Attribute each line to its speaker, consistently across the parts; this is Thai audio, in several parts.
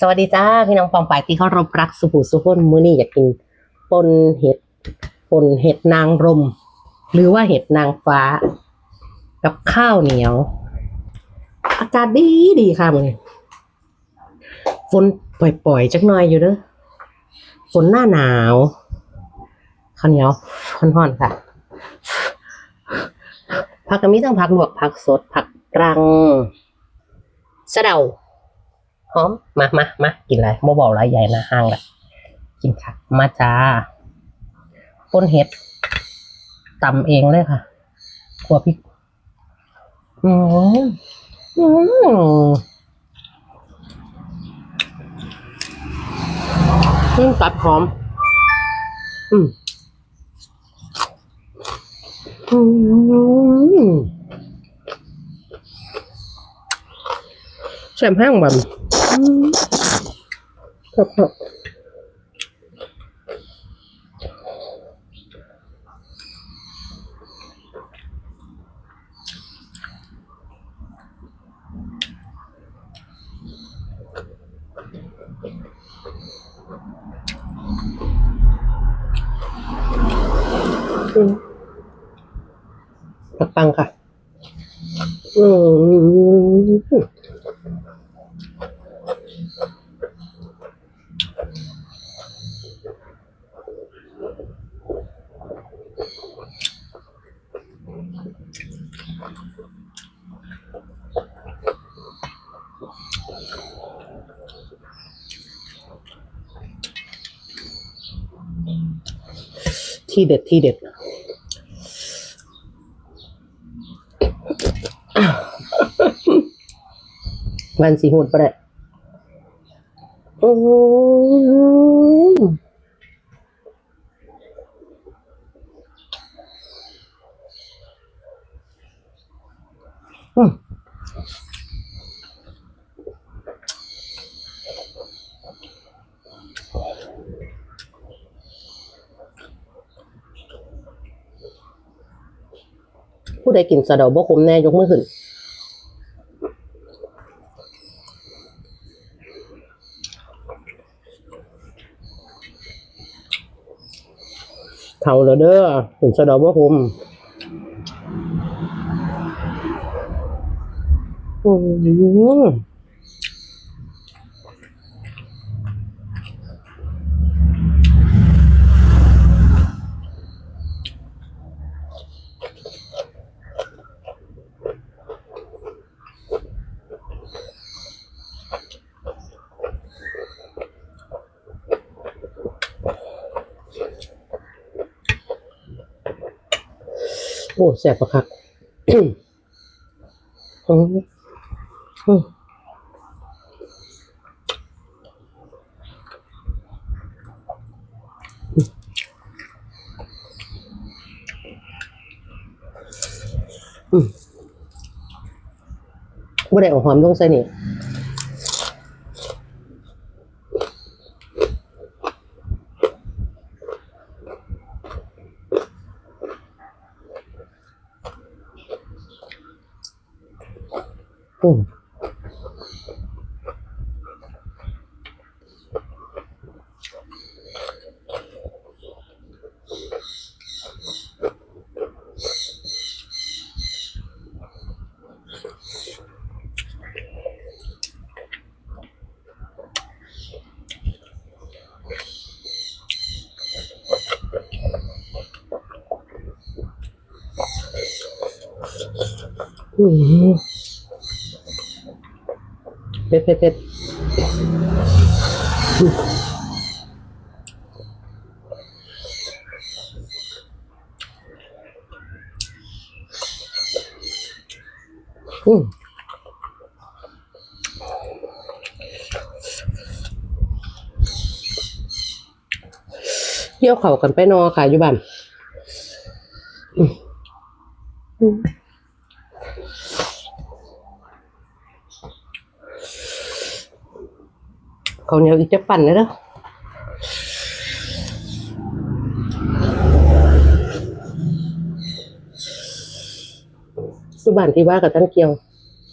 Speaker 1: สวัสดีจ้าพี่น้องปองปายที่เขารบรักสุภูสุพนมื้อนี้อยากกินปนเห็ดปนเห็ดนางรม หรือว่าเห็ดนางฟ้า กับข้าวเหนียว อากาศดีดีค่ะมึงฝนปล่อยๆจักหน่อยอยู่เด้อฝนหน้าหนาวข้าวเหนียวห่อนๆค่ะผักก็มีทั้งผักลวกผักสดผักกรังสะเดา หอมมามามากินอะไรบ่บอกอะไรใหญ่นะห้างละกินค่ะ มาจ้าต้นเห็ดตำเองเลยค่ะขัวพริกอืมอืมอืมตัดหอม อืมอืมแซ่บแห้งแบบ อืมครับครับตักปังค่ะ อืม ที่เด็ดที่เด็ด วันสีหุ่นปะเนี่ยอืมอืม ผู้ใดกินสะเดาบ่คมแน่ยกมือขึ้นเท่าแล้วเด้อถึงสะเดาบ่คม โอืมโอ้แสบปะครับอืม อืมอืมบ่ได้เอาหอมลงใส่นี่อื เผ็ดเผ็ดเผ็ดอืมเที่ยวเขากันไปนอค่ะอยู่บ้านอืม อืมข้าเหนียวอีกจะปั่นเลยเด้อสุบ้านที่ว่ากับท่านเกียว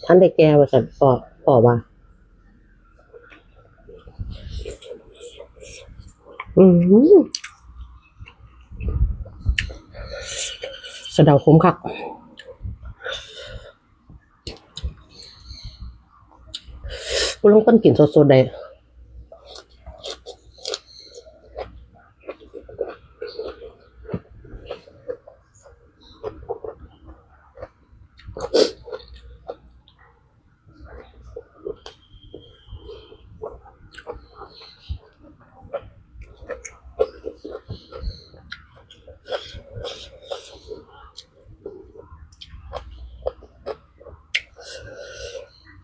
Speaker 1: ท่านได้แก่ว่าสันปอปอว่า อืมสะเดาคมคัก กูลองต้นกลิ่นสดๆได้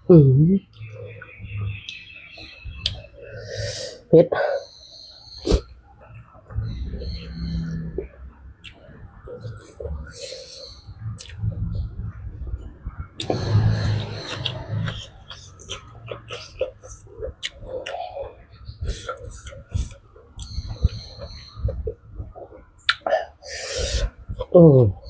Speaker 1: อืม เผ็ดอืม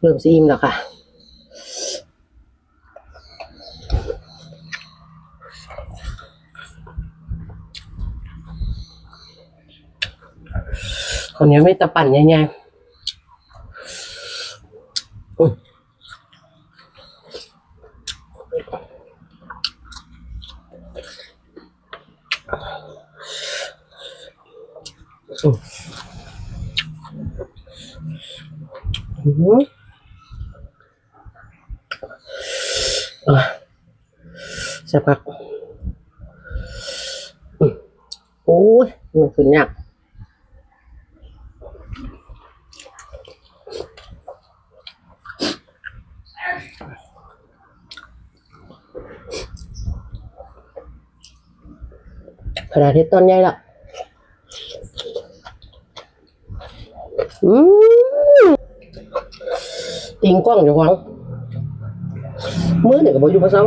Speaker 1: เริ่มซีอิ่มแล้วค่ะคนนี้ไม่ตะปั่นง่ายๆอืมอืมอืมอะ สักพักโอ้ยมันขึ้นยากขนาดที่ต้นใหญ่ละอืม ติงกล้องอยู่หวังมือเนี่ยก็บอกอยู่ภาษา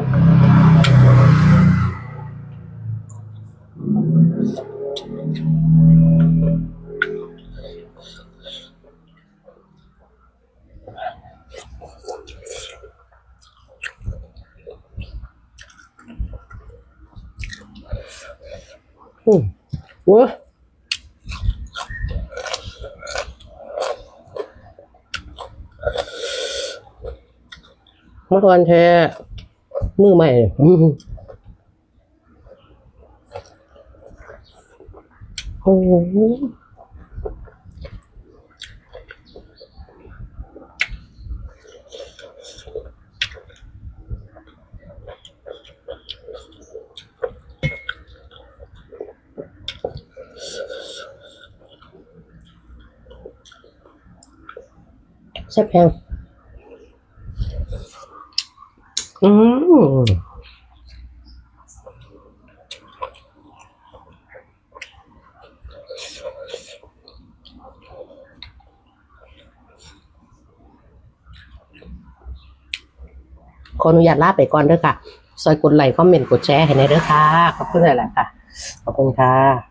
Speaker 1: อืมโอ้ ยมาก่อนแท้มือใหม่โอ้โหแซ่บแพงอืม ขออนุญาตลาไปก่อนเด้อค่ะ ซอยกดไลค์คอมเมนต์กดแชร์ให้ในเด้อค่ะ ขอบคุณหลายๆค่ะ ขอบคุณค่ะ